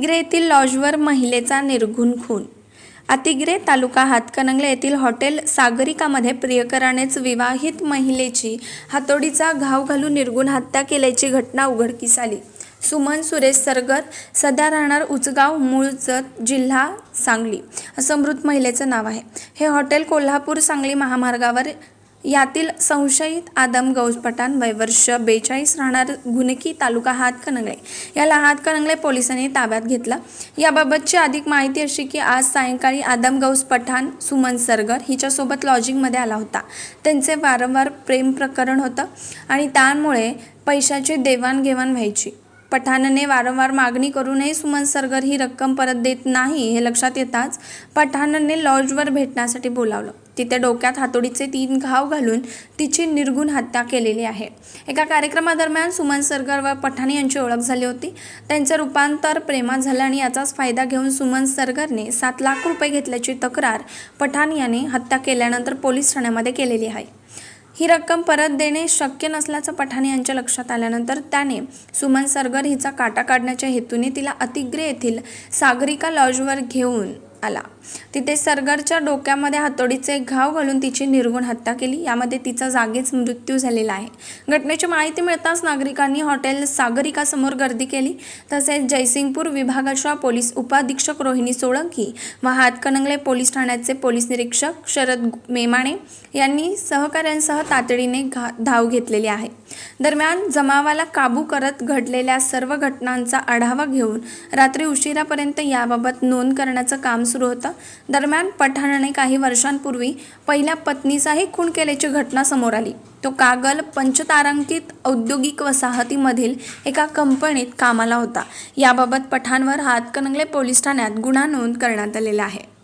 अतिग्रे येथील लॉजवर महिलेचा निर्घुण खून. अतिग्रे तालुका हातकणंगले येथील हॉटेल सागरिकामध्ये प्रियकरानेच विवाहित महिलेची हातोडीचा घाव घालून निर्गुण हत्या केल्याची घटना उघडकीस आली. सुमन सुरेश सरगर सध्या राहणार उचगाव मूळजत जिल्हा सांगली. असं मृत महिलेचं नाव आहे. हे हॉटेल कोल्हापूर सांगली महामार्गावर यातील संशयित आदम गौस पठाण वय वर्ष बेचाळीस राहणार गुणकी तालुका हातकणंगळे याला हातकणंगळे पोलिसांनी ताब्यात घेतला. याबाबतची अधिक माहिती अशी की आज सायंकाळी आदम गौज पठाण सुमन सरगर हिच्यासोबत लॉजिंगमध्ये आला होता. त्यांचे वारंवार प्रेम प्रकरण होतं आणि त्यामुळे पैशाची देवाणघेवाण व्हायची. पठाणने वारंवार मागणी करूनही सुमन सरगर ही रक्कम परत देत नाही हे लक्षात येताच पठाणने लॉजवर भेटण्यासाठी बोलावलं. तिथे डोक्यात हातोडीचे तीन घाव घालून तिची निर्गुण हत्या केलेली आहे. एका कार्यक्रमादरम्यान सुमन सरगर व पठाण यांची ओळख झाली होती. त्यांचं रूपांतर प्रेमात झालं आणि याचाच फायदा घेऊन सुमन सरगरने सात लाख रुपये घेतल्याची तक्रार पठाण याने हत्या केल्यानंतर पोलीस ठाण्यामध्ये केलेली आहे. ही रक्कम परत देणे शक्य नसल्याचं पठाणे यांच्या लक्षात आल्यानंतर त्याने सुमन सरगर हिचा काटा काढण्याच्या हेतूने तिला अतिग्रे येथील सागरिका लॉजवर घेऊन आला. तिथे सरगरच्या डोक्यामध्ये हातोडीचे घाव घालून तिची निर्गुण हत्या केली. यामध्ये तिचा जागीच मृत्यू झालेला आहे. घटनेची माहिती मिळताच नागरिकांनी हॉटेल सागरिकासमोर गर्दी केली. तसेच जयसिंगपूर विभागाच्या पोलीस उपाधीक्षक रोहिणी सोळंकी व हातकणंगले पोलीस ठाण्याचे पोलीस निरीक्षक शरद मेमाणे यांनी सहकाऱ्यांसह तातडीने घा धाव घेतलेली आहे. दरम्यान जमावाला काबू करत घडलेल्या सर्व घटनांचा आढावा घेऊन रात्री उशिरापर्यंत याबाबत नोंद करण्याचं काम सुरू होतं. दरम्यान पठाणने काही वर्षांपूर्वी पहिल्या पत्नीचाही खून केल्याची घटना समोर आली. तो कागल पंचतारांकित औद्योगिक वसाहतीमधील एका कंपनीत कामाला होता. याबाबत पठाणवर हातकणंगले पोलीस ठाण्यात गुन्हा नोंद करण्यात आलेला आहे.